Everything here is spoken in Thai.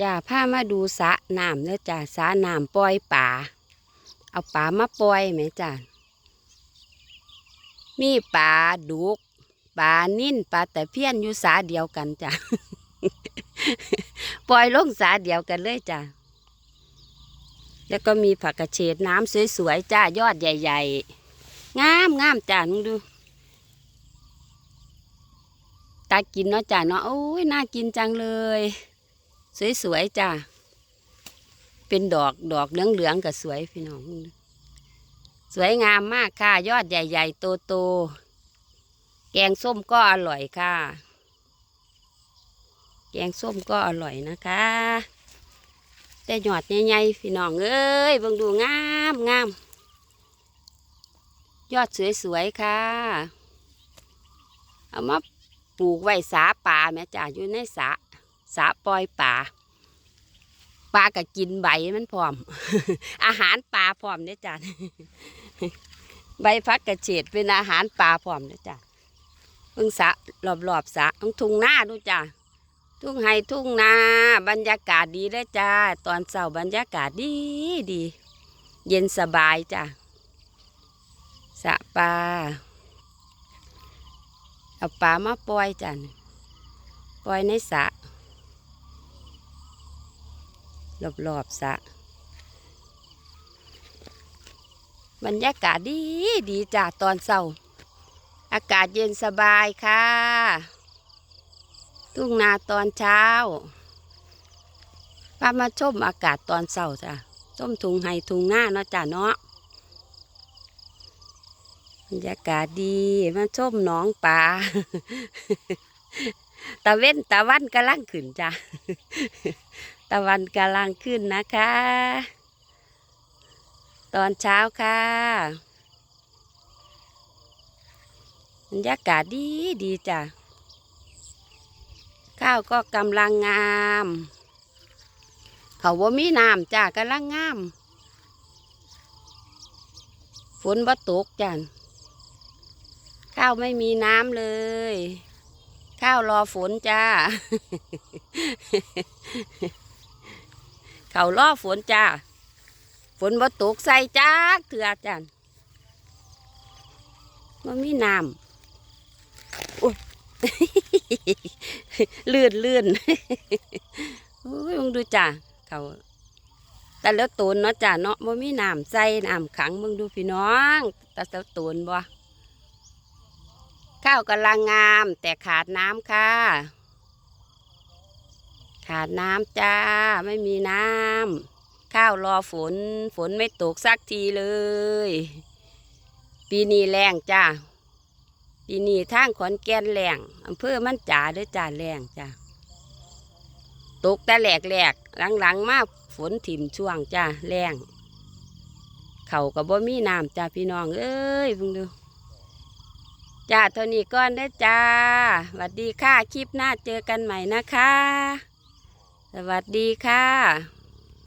จ้าพามาดูสระน้ำเด้อจ้าสระน้ำปล่อยป่า เอาป่ามาปล่อยแหมจ้ามีปลาดุกปลานิ่นปลาแต่เพี้ยนอยู่สาเดียวกันจ้าปล่อยลงสาเดียวกันเลยจ้าแล้วก็มีผักกระเฉดน้ำสวยๆจ้ายอดใหญ่ๆ งามงามจ้ามึงดู ตากินเนาะจ้าเนาะโอ้ยน่ากินจังเลย สวยๆจ้าเป็นดอกดอกเหลืองๆกับสวยพี่น้อง สวยงามมากค่ะ ยอดใหญ่ ๆ โตๆแกงส้มก็อร่อยค่ะ แกงส้มก็อร่อยนะคะแต่หยอดใหญ่ๆพี่น้องเอ้ยเบิ่งดูงามงามยอดสวยๆค่ะ เอามาปลูกไว้สาป่าแม่จ่าอยู่ในสา สาปล่อยป่าปลาก็กินใบมันพร้อม อาหารปลาพร้อมเนี่ยจ้ะใบพักกระเฉดเป็นอาหารปลาพร้อมเนี่ยจ้ะเพิ่งสะรอบๆสะต้องทุ่งหน้าดูจ้ะทุ่งไฮทุ่งนาบรรยากาศดีเลยจ้า ตอนเช้าบรรยากาศดีดี เย็นสบายจ้ะสะปลาเอาปลามาปล่อยจ้ะนี่ปล่อยในสระ รอบๆสะบรรยากาศดีดีจ้ะตอนเช้าอากาศเย็นสบายค่ะ ทุ่งนาตอนเช้าพามาชมอากาศตอนเช้าจ้ะชมทุงไฮทุ่งหน้าเนาะจ้ะเนาะบรรยากาศดีมาชมหนองปลา ตะเว้นตะวันกำลังขึ้นจ้ะตะวันกำลังขึ้นนะคะ ตอนเช้าค่ะบรรยากาศดีดีจ้ะ ข้าวก็กำลังงาม เขาว่ามีน้ำจ้ากำลังงาม ฝนบ่ตกจ้ะ ข้าวไม่มีน้ำเลย ข้าวรอฝนจ้า เขารอฝนจ้า ฝนบ่ตกใส่จ้าเถื่อจ้ะว่ามีน้ำอุ๊ยลื่นลื่นโอ้ยมึงดูจ้ะเขาแต่แล้วตูนเนาะจ้ะเนาะบ่มีน้ำใส่น้ำขังมึงดูพี่น้องแต่แล้วตูนบ่ ข้าวกำลังงามแต่ขาดน้ำค่ะ ขาดน้ำจ้า ไม่มีน้ำข้าวรอฝน ฝนไม่ตกสักทีเลย ปีนี้แรงจ้าปีนี้ทางขอนแก่นแรงอำเภอมันจ่าด้วยจ่าแรงจ้าตกแต่แหลกแหลกหลังหลังๆมาฝนถิ่มช่วงจ้าแรงเขากับบ่มีน้ำจ้าพี่น้อง เอ้ยเพิ่งดู จ้าเท่านี้ก่อนได้จ้าสวัสดีค่ะ คลิปหน้าเจอกันใหม่นะคะ สวัสดีค่ะ